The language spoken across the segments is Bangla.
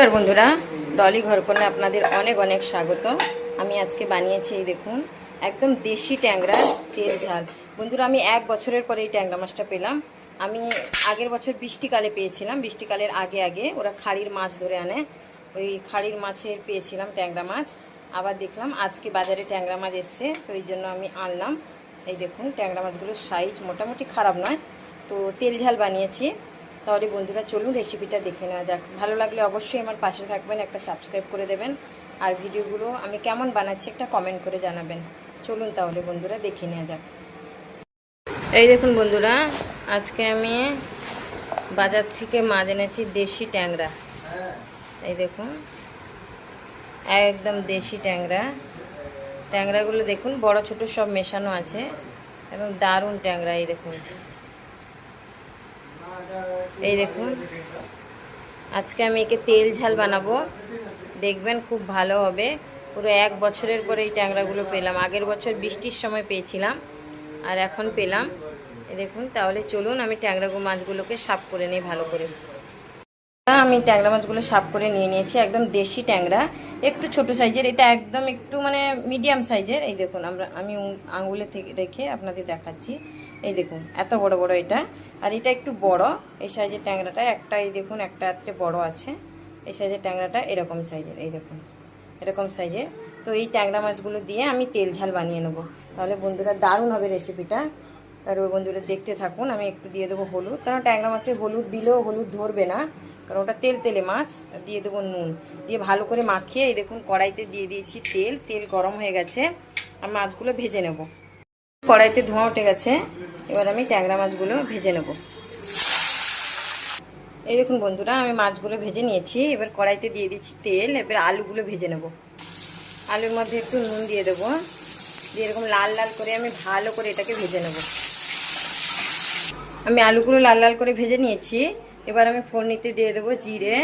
নমস্কার বন্ধুরা, ডলি ঘরকনে আপনাদের অনেক অনেক স্বাগত। আমি আজকে বানিয়েছি, এই দেখুন, একদম দেশি ট্যাংরা তেল ঝাল। বন্ধুরা, আমি এক বছরের পরে এই ট্যাংরা মাছটা পেলাম। আমি আগের বছর বৃষ্টিকালে পেয়েছিলাম। বৃষ্টিকালের আগে আগে ওরা খাড়ির মাছ ধরে আনে। ওই খাড়ির মাছের পেয়েছিলাম ট্যাংরা মাছ। আবার দেখলাম আজকে বাজারে ট্যাংরা মাছ এসছে, তো এই জন্য আমি আনলাম। এই দেখুন, ট্যাংরা মাছগুলোর সাইজ মোটামুটি খারাপ নয়। তো তেল ঝাল বানিয়েছি। তাহলে বন্ধুরা চলুন রেসিপিটা দেখে নেওয়া যাক। ভালো লাগলে অবশ্যই আমার পাশে থাকবেন, একটা সাবস্ক্রাইব করে দেবেন। আর ভিডিওগুলো আমি কেমন বানাচ্ছি একটা কমেন্ট করে জানাবেন। চলুন তাহলে বন্ধুরা দেখে নেওয়া যাক। এই দেখুন বন্ধুরা, আজকে আমি বাজার থেকে মাছ এনেছি দেশি ট্যাংরা। এই দেখুন, একদম দেশি ট্যাংরা। ট্যাংরাগুলো দেখুন, বড় ছোট সব মেশানো আছে। এবং দারুণ ট্যাংরা এই দেখুন। এই দেখুন। আজকে আমি একে তেল ঝাল বানাবো। দেখবেন খুব ভালো হবে। পুরো এক বছরের পরে এই ট্যাংরাগুলো পেলাম। আগের বছর বৃষ্টির সময় পেয়েছিলাম, আর এখন পেলাম। এই দেখুন, তাহলে চলুন আমি ট্যাংরা মাছগুলোকে সাফ করে নিই ভালো করে। আমি ট্যাংরা মাছগুলো সাফ করে নিয়ে নিয়েছি। একদম দেশি ট্যাংরা। একটু ছোট সাইজের, এটা একদম একটু মানে মিডিয়াম সাইজের। এই দেখুন, আমরা, আমি আঙুলে থেকে রেখে আপনাদের দেখাচ্ছি। এই দেখুন, এত বড় বড় এটা। আর এটা একটু বড়, এই সাইজের ট্যাংরাটা একটা, এই দেখুন, একটা একটা বড় আছে। এই সাইজের ট্যাংরাটা এরকম সাইজের, এই দেখুন, এরকম সাইজের। তো এই ট্যাংরা মাছগুলো দিয়ে আমি তেল ঝাল বানিয়ে নেব। তাহলে বন্ধুরা দারুণ হবে রেসিপিটা। তারপর বন্ধুরা দেখতে থাকুন, আমি একটু দিয়ে দেবো হলুদ। কারণ ট্যাংরা মাছে হলুদ দিলেও হলুদ ধরবে না। কারণ ওটা তেল, তেলে মাছ দিয়ে দেবো নুন। দিয়ে ভালো করে মাখিয়ে, এই দেখুন, কড়াইতে দিয়ে দিয়েছি তেল। তেল গরম হয়ে গেছে। আর মাছগুলো ভেজে নেব। কড়াইতে ধোঁয়া উঠে গেছে। এবার আমি ট্যাংরা মাছগুলো ভেজে নেব। এই দেখুন বন্ধুরা, আমি মাছগুলো ভেজে নিয়েছি। এবার কড়াইতে দিয়ে দিচ্ছি তেল। এবার আলুগুলো ভেজে নেব। আলুর মধ্যে একটু নুন দিয়ে দেবো। দিয়ে এরকম লাল লাল করে আমি ভালো করে এটাকে ভেজে নেব। আমি আলুগুলো লাল লাল করে ভেজে নিয়েছি। এবার আমি ফোড়নিতে দিয়ে দেবো জিরে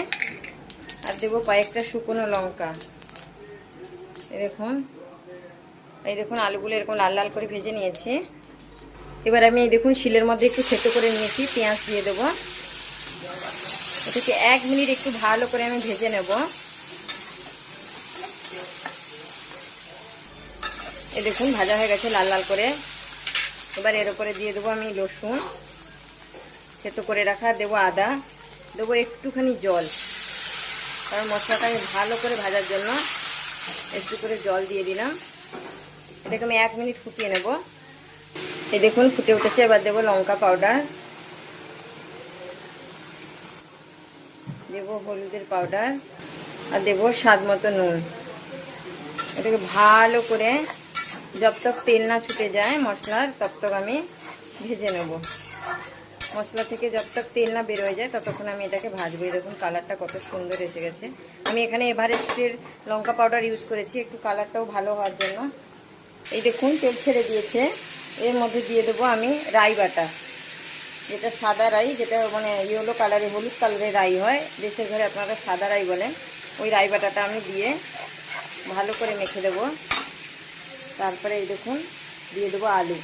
আর দেবো কয়েকটা শুকনো লঙ্কা। এই দেখুন এই দেখুন আলুগুলো এরকম লাল লাল করে ভেজে নিয়েছি। এবার আমি এই দেখুন শিলের মধ্যে একটু থেতো করে নিয়েছি, পেঁয়াজ দিয়ে দেবো। এটাকে এক মিনিট একটু ভালো করে আমি ভেজে নেব। এই দেখুন, ভাজা হয়ে গেছে লাল লাল করে। এবার এর উপরে দিয়ে দেবো আমি রসুন। থেতো করে রাখা, দেবো আদা, দেবো একটুখানি জল। কারণ মশলাটা আমি ভালো করে ভাজার জন্য একটু করে জল দিয়ে দিলাম। এটাকে আমি এক মিনিট ফুটিয়ে নেব। এই দেখুন, ফুটে উঠেছে। এবার দেবো লঙ্কা পাউডার। দেবো হলুদের পাউডার আর দেবো স্বাদ মতো নুন। এটাকে ভালো করে যব তক তেল না ছুটে যায় মশলার তব তক আমি ভেজে নেব। মশলা থেকে যব তক তেল না বেরোয় যায়, ততক্ষণ আমি এটাকে ভাজবো। দেখুন কালারটা কত সুন্দর এসে গেছে। আমি এখানে এভারেস্টের লঙ্কা পাউডার ইউজ করেছি, একটু কালারটাও ভালো হওয়ার জন্য। এই দেখুন, তেল ছেড়ে দিয়েছে। এর মধ্যে দিয়ে দেবো আমি রাই বাটা। যেটা সাদা রাই, যেটা মানে ইয়েলো কালারে হলুদ কালারের রাই হয়, দেশের ঘরে আপনারা সাদা রাই বলেন, ওই রাই বাটাটা আমি দিয়ে ভালো করে মেখে দেবো। তারপরে এই দেখুন, দিয়ে দেবো আলু,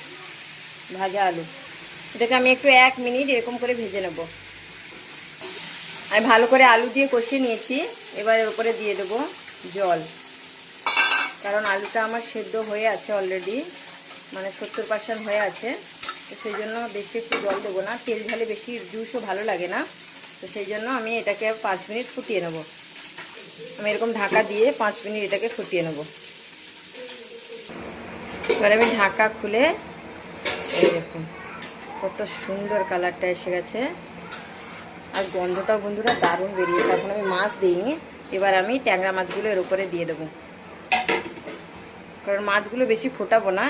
ভাজা আলু। এটাকে আমি একটু এক মিনিট এরকম করে ভেজে নেব। আমি ভালো করে আলু দিয়ে কষিয়ে নিয়েছি। এবার এর উপরে দিয়ে দেবো জল। কারণ আলুটা আমার সেদ্ধ হয়ে আছে অলরেডি মানে সত্তর পার্সেন্ট হয়ে আছে। তো সেই জন্য বেশি একটু জল দেবো না। তেল ঝালে বেশি জুসও ভালো লাগে না। তো সেই জন্য আমি এটাকে পাঁচ মিনিট ফুটিয়ে নেব। আমি এরকম ঢাকা দিয়ে পাঁচ মিনিট এটাকে ফুটিয়ে নেব। এবার আমি ঢাকা খুলে দেখুন। কত সুন্দর কালারটা এসে গেছে। আর গন্ধটাও বন্ধুরা দারুণ বেরিয়েছে। এখন আমি মাছ দিইনি, এবার আমি ট্যাংরা মাছগুলো এর উপরে দিয়ে দেবো। কারণ মাছগুলো বেশি ফোটাবো না।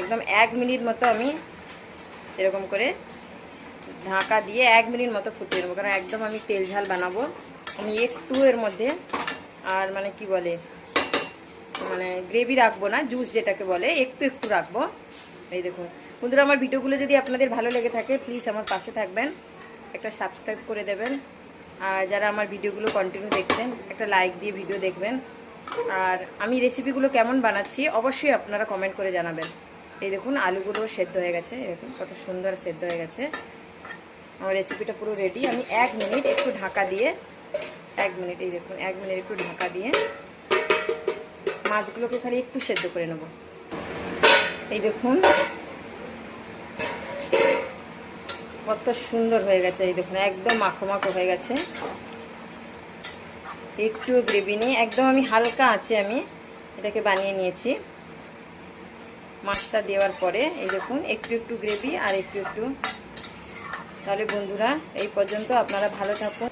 একদম এক মিনিট মতো আমি এরকম করে ঢাকা দিয়ে এক মিনিট মতো ফুটিয়ে নেব। কারণ একদম আমি তেল ঝাল বানাবো। আমি একটু এর মধ্যে আর মানে কি বলে? মানে গ্রেভি রাখব না, জুস যেটাকে বলে, একটু একটু রাখব। এই দেখুন। বন্ধুরা, আমার ভিডিওগুলো যদি আপনাদের ভালো লেগে থাকে প্লিজ আমার পাশে থাকবেন। একটা সাবস্ক্রাইব করে দেবেন। আর যারা আমার ভিডিওগুলো কন্টিনিউ দেখছেন, একটা লাইক দিয়ে ভিডিও দেখবেন। আর আমি রেসিপিগুলো কেমন বানাচ্ছি, অবশ্যই আপনারা কমেন্ট করে জানাবেন। এই দেখুন, আলুগুলো সেদ্ধ হয়ে গেছে। এরকম কত সুন্দর সেদ্ধ হয়ে গেছে। আমার রেসিপিটা পুরো রেডি আমি এক মিনিট একটু ঢাকা দিয়ে, এক মিনিট এই দেখুন, এক মিনিট একটু ঢাকা দিয়ে মাছগুলোকে খালি একটু সেদ্ধ করে নেব। এই দেখুন। কত সুন্দর হয়ে গেছে, এই দেখুন, একদম মাখো মাখো হয়ে গেছে। একটু গ্রেভি নেই একদম আমি হালকা আছে আমি এটাকে বানিয়ে নিয়েছি। মাছটা দেওয়ার পরে, এই দেখুন, একটু একটু গ্রেভি আর একটু একটু। তাহলে বন্ধুরা, এই পর্যন্ত আপনারা ভালো থাকুন।